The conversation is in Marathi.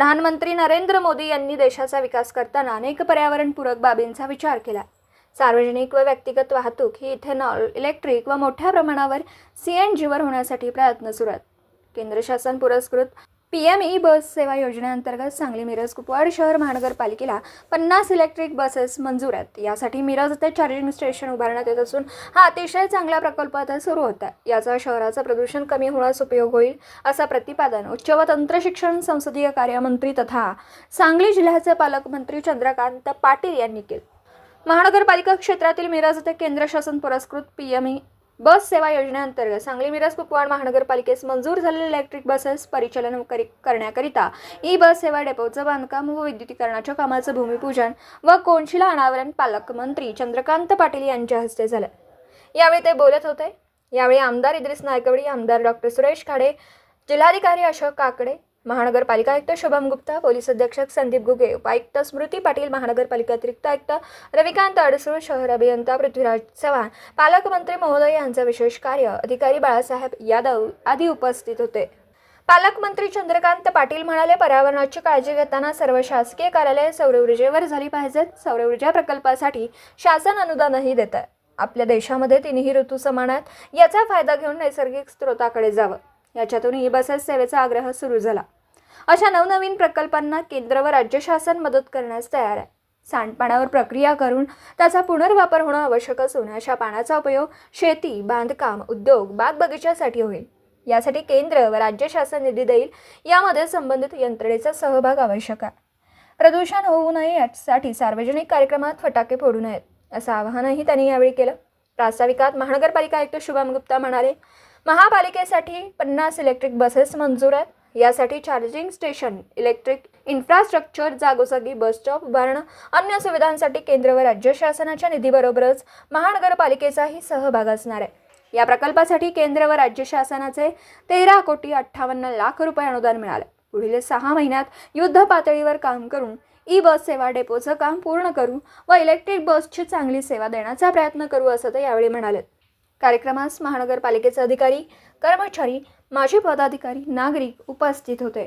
प्रधानमंत्री नरेंद्र मोदी यांनी देशाचा विकास करताना अनेक पर्यावरणपूरक बाबींचा विचार केला. सार्वजनिक व व्यक्तिगत वाहतूक ही इथेनॉल इलेक्ट्रिक व मोठ्या प्रमाणावर सी एन जीवर होण्यासाठी प्रयत्न सुरू आहेत. केंद्र शासन पुरस्कृत पी एम ई बस सेवा योजनेअंतर्गत सांगली मिरज कुपवाड शहर महानगरपालिकेला पन्नास इलेक्ट्रिक बसेस मंजूर आहेत. यासाठी मिरज येथे चार्जिंग स्टेशन उभारण्यात येत असून हा अतिशय चांगला प्रकल्प आता सुरू होत आहे. याचा शहराचं प्रदूषण कमी होण्यास उपयोग होईल असं प्रतिपादन उच्च व तंत्रशिक्षण संसदीय कार्यमंत्री तथा सांगली जिल्ह्याचे पालकमंत्री चंद्रकांत पाटील यांनी केलं. महानगरपालिका क्षेत्रातील मिरज येथे केंद्र शासन पुरस्कृत पी एम ई बस सेवा योजनेअंतर्गत सांगली मिरज कुपवाड महानगरपालिकेस मंजूर झालेल्या इलेक्ट्रिक बसेस परिचालन करी करण्याकरिता ई बस सेवा डेपोचं बांधकाम व विद्युतीकरणाच्या कामाचं भूमिपूजन व कोनशिला अनावरण पालकमंत्री चंद्रकांत पाटील यांच्या हस्ते झालं. यावेळी ते बोलत होते. यावेळी आमदार इद्रिस नायकवडी आमदार डॉक्टर सुरेश खाडे जिल्हाधिकारी अशोक काकडे महानगरपालिका आयुक्त शुभम गुप्ता पोलीस अधीक्षक संदीप गुगे उपायुक्त स्मृती पाटील महानगरपालिका अतिरिक्त आयुक्त रविकांत अडसूळ शहर अभियंता पृथ्वीराज चव्हाण पालकमंत्री महोदय यांचं विशेष कार्य अधिकारी बाळासाहेब यादव आदी उपस्थित होते. पालकमंत्री चंद्रकांत पाटील म्हणाले पर्यावरणाची काळजी घेताना सर्व शासकीय कार्यालये सौरऊर्जेवर झाली पाहिजेत. सौरऊर्जा प्रकल्पासाठी शासन अनुदानही देत आहे आपल्या देशामध्ये तिन्ही ऋतू समान आहेत. याचा फायदा घेऊन नैसर्गिक स्रोताकडे जावं. याच्यातून ई बसेस सेवेचा आग्रह सुरू झाला. अशा नवनवीन प्रकल्पांना केंद्र व राज्य शासन मदत करण्यास तयार आहे. सांडपाण्यावर प्रक्रिया करून त्याचा पुनर्वापर होणं आवश्यक असून अशा पाण्याचा उपयोग शेती बांधकाम उद्योग बाग बगीच्यासाठी होईल. यासाठी केंद्र व राज्य शासन निधी देईल. यामध्ये संबंधित यंत्रणेचा सहभाग आवश्यक आहे. प्रदूषण होऊ नये यासाठी सार्वजनिक कार्यक्रमात फटाके फोडू नयेत असं आवाहनही त्यांनी यावेळी केलं. प्रास्ताविकात महानगरपालिका आयुक्त शुभम गुप्ता म्हणाले महापालिकेसाठी पन्नास इलेक्ट्रिक बसेस मंजूर आहेत. यासाठी चार्जिंग स्टेशन इलेक्ट्रिक इन्फ्रास्ट्रक्चर जागोजागी बस स्टॉप उभारणं अन्य सुविधांसाठी केंद्र व राज्य शासनाच्या निधीबरोबरच महानगरपालिकेचाही सहभाग असणार आहे. या प्रकल्पासाठी केंद्र व राज्य शासनाचे तेरा कोटी अठ्ठावन्न लाख रुपये अनुदान मिळाले. पुढील सहा महिन्यात युद्ध पातळीवर काम करून ई बस सेवा डेपोचं काम पूर्ण करू व इलेक्ट्रिक बसची चांगली सेवा देण्याचा प्रयत्न करू असं ते यावेळी म्हणाले. कार्यक्रमास महानगरपालिकेचे अधिकारी कर्मचारी माजी पदाधिकारी नागरिक उपस्थित होते.